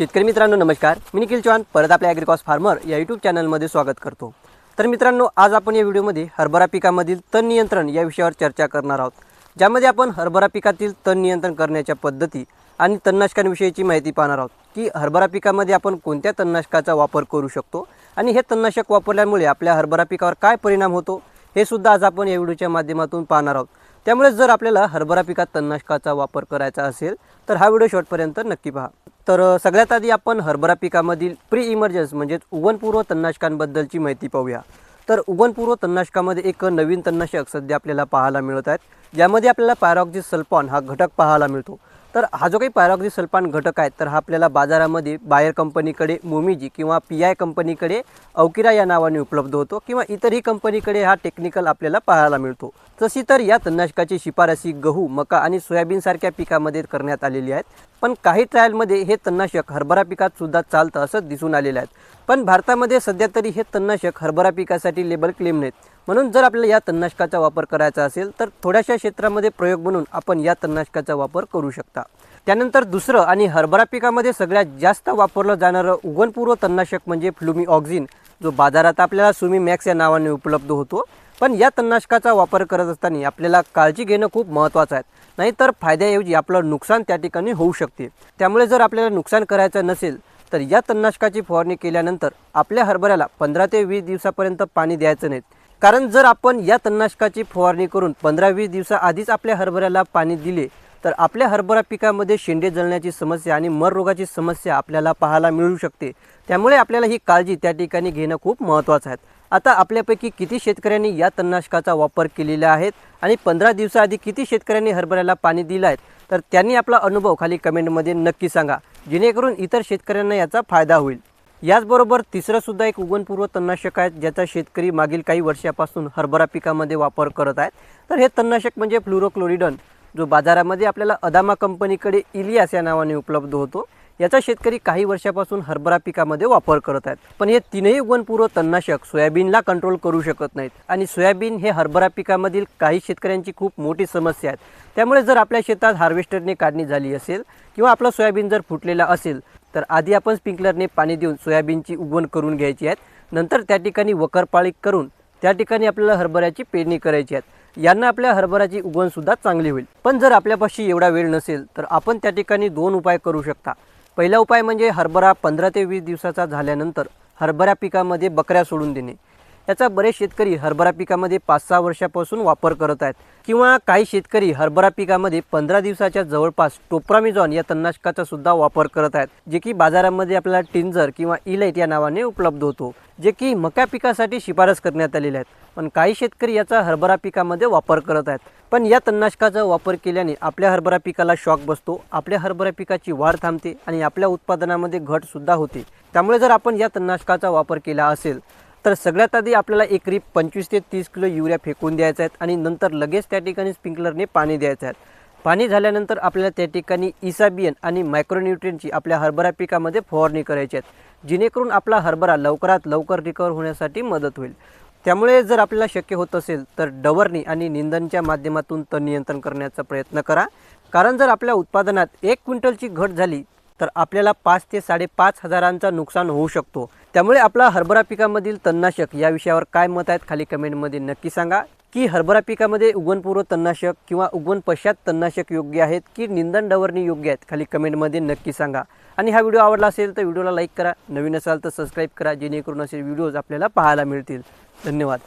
शेतकरी मित्रांनो नमस्कार. मी निखिल चौहान परत आपल्या ॲग्रिकॉस फार्मर या यूट्यूब चॅनलमध्ये स्वागत करतो. तर मित्रांनो आज आपण या व्हिडिओमध्ये हरभरा पिकामधील तण नियंत्रण या विषयावर चर्चा करणार आहोत. ज्यामध्ये आपण हरभरा पिकातील तण नियंत्रण करण्याच्या पद्धती आणि तणनाशकांविषयीची माहिती पाहणार आहोत. की हरभरा पिकामध्ये आपण कोणत्या तणनाशकाचा वापर करू शकतो आणि हे तणनाशक वापरल्यामुळे आपल्या हरभरा पिकावर काय परिणाम होतो हे सुद्धा आज आपण या व्हिडिओच्या माध्यमातून पाहणार आहोत. त्यामुळे जर आपल्याला हरभरा पिकात तणनाशकाचा वापर करायचा असेल तर हा व्हिडिओ शेवटपर्यंत नक्की पहा. तर सगळ्यात आधी आपण हरभरा पिकामधील प्री इमर्जन्स म्हणजेच उगनपूर्व तन्नाशकांबद्दलची माहिती पाहूया. तर उगनपूर्व तन्नाशकामध्ये एक नवीन तणनाशक सध्या आपल्याला पाहायला मिळत आहेत. ज्यामध्ये आपल्याला पॅरॉक्झिस सल्पॉन हा घटक पाहायला मिळतो. तर हा जो काही पॅरॉक्झी सल्फान घटक आहे तर हा आपल्याला बाजारामध्ये बायर कंपनीकडे मोमिजी किंवा पी आय कंपनीकडे अवकिरा या नावाने उपलब्ध होतो किंवा इतरही कंपनीकडे हा टेक्निकल आपल्याला पाहायला मिळतो. तशी तर या तणनाशकाची शिफारसी गहू मका आणि सोयाबीनसारख्या पिकामध्ये करण्यात आलेली आहेत. पण काही ट्रायलमध्ये हे तणनाशक हरभरा पिकात सुद्धा चालतं असं दिसून आलेलं आहे. पण भारतामध्ये सध्या तरी हे तणनाशक हरभरा पिकासाठी लेबल क्लेम नाहीत. म्हणून जर आपल्याला या तणनाशकाचा वापर करायचा असेल तर थोड्याशा क्षेत्रामध्ये प्रयोग म्हणून आपण या तणनाशकाचा वापर करू शकता. त्यानंतर दुसरं आणि हरभरा पिकामध्ये सगळ्यात जास्त वापरलं जाणारं उगणपूर्व तणनाशक म्हणजे फ्लुमी ऑक्झिन जो बाजारात आपल्याला सुमी मॅक्स या नावाने उपलब्ध होतो. पण या तणनाशकाचा वापर करत असताना आपल्याला काळजी घेणं खूप महत्त्वाचं आहे. नाहीतर फायद्याऐवजी आपलं नुकसान त्या ठिकाणी होऊ शकते. त्यामुळे जर आपल्याला नुकसान करायचं नसेल तर या तणनाशकाची फवारणी केल्यानंतर आपल्या हरभऱ्याला पंधरा ते वीस दिवसापर्यंत पाणी द्यायचं नाहीत. कारण जर आपण या तणनाशकाची फवारणी करून पंधरा वीस दिवसाआधीच आपल्या हरभऱ्याला पाणी दिले तर आपल्या हरभरा पिकामध्ये शेंडे जळण्याची समस्या आणि मर रोगाची समस्या आपल्याला पाहायला मिळू शकते. त्यामुळे आपल्याला ही काळजी त्या ठिकाणी घेणं खूप महत्त्वाचं आहे. आता आपल्यापैकी किती शेतकऱ्यांनी या तणनाशकाचा वापर केलेला आहे आणि पंधरा दिवसाआधी किती शेतकऱ्यांनी हरभऱ्याला पाणी दिलं आहे तर त्यांनी आपला अनुभव खाली कमेंटमध्ये नक्की सांगा. जेणेकरून इतर शेतकऱ्यांना याचा फायदा होईल. याचबरोबर तिसरं सुद्धा एक उगवणपूर्व तणनाशक आहे ज्याचा शेतकरी मागील काही वर्षापासून हरभरा पिकामध्ये वापर करत आहेत. तर हे तणनाशक म्हणजे फ्लुरोक्लोरिडन जो बाजारामध्ये आपल्याला अदामा कंपनीकडे इलियास या नावाने उपलब्ध होतो. याचा शेतकरी काही वर्षापासून हरभरा पिकामध्ये वापर करत आहेत. पण हे तीनही उगवणपूर्व तणनाशक सोयाबीनला कंट्रोल करू शकत नाहीत. आणि सोयाबीन हे हरभरा पिकामधील काही शेतकऱ्यांची खूप मोठी समस्या आहे त्यामुळे जर आपल्या शेतात हार्वेस्टरने काढणी झाली असेल किंवा आपलं सोयाबीन जर फुटलेला असेल तर आधी आपण स्प्रिंकलरने पाणी देऊन सोयाबीनची उगवण करून घ्यायची आहेत. नंतर त्या ठिकाणी वकरपाळी करून त्या ठिकाणी आपल्याला हरभऱ्याची पेरणी करायची आहे यांना आपल्या हरभऱ्याची उगवणसुद्धा चांगली होईल. पण जर आपल्यापाशी एवढा वेळ नसेल तर आपण त्या ठिकाणी दोन उपाय करू शकता. पहिला उपाय म्हणजे हरभरा पंधरा ते वीस दिवसाचा झाल्यानंतर हरभरा पिकामध्ये बकऱ्या सोडून देणे. याचा बरेच शेतकरी हरभरा पिकामध्ये पाच सहा वर्षापासून वापर करत आहेत. किंवा काही शेतकरी हरभरा पिकामध्ये पंधरा दिवसाच्या जवळपास टोप्रामिझॉन या तणनाशकाचा सुद्धा वापर करत आहेत जे की बाजारामध्ये आपल्याला टिंजर किंवा इलाईट या नावाने उपलब्ध होतो जे की मका पिकासाठी शिफारस करण्यात आलेले आहेत. पण काही शेतकरी याचा हरभरा पिकामध्ये वापर करत आहेत. पण या तणनाशकाचा वापर केल्याने आपल्या हरभरा पिकाला शॉक बसतो आपल्या हरभरा पिकाची वाढ थांबते आणि आपल्या उत्पादनामध्ये घटसुद्धा होते. त्यामुळे जर आपण या तणनाशकाचा वापर केला असेल तर सगळ्यात आधी आपल्याला एकरी पंचवीस ते तीस किलो युरिया फेकून द्यायचा आहेत आणि नंतर लगेच त्या ठिकाणी स्प्रिंकलरने पाणी द्यायचं आहे. पाणी झाल्यानंतर आपल्याला त्या ठिकाणी इसाबियन आणि मायक्रोन्युट्रियनची आपल्या हरभरा पिकामध्ये फवारणी करायची आहेत जेणेकरून आपला हरभरा लवकरात लवकर रिकवर होण्यासाठी मदत होईल. त्यामुळे जर आपल्याला शक्य होत असेल तर डवरणी आणि निंदनच्या माध्यमातून तण नियंत्रण करण्याचा प्रयत्न करा. कारण जर आपल्या उत्पादनात एक क्विंटलची घट झाली तर आपल्याला पाच ते साडेपाच हजारांचा नुकसान होऊ शकतो. त्यामुळे आपला हरभरा पिकामधील तणनाशक या विषयावर काय मत आहेत खाली कमेंटमध्ये नक्की सांगा. की हरभरा पिकामध्ये उगवणपूर्व तणनाशक किंवा उगवण पश्चात तणनाशक योग्य आहेत की निंदन डवरणी योग्य आहेत खाली कमेंटमध्ये नक्की सांगा. आणि हा व्हिडिओ आवडला असेल तर व्हिडिओला लाईक करा. नवीन असाल तर सबस्क्राईब करा जेणेकरून असे व्हिडिओज आपल्याला पाहायला मिळतील. धन्यवाद.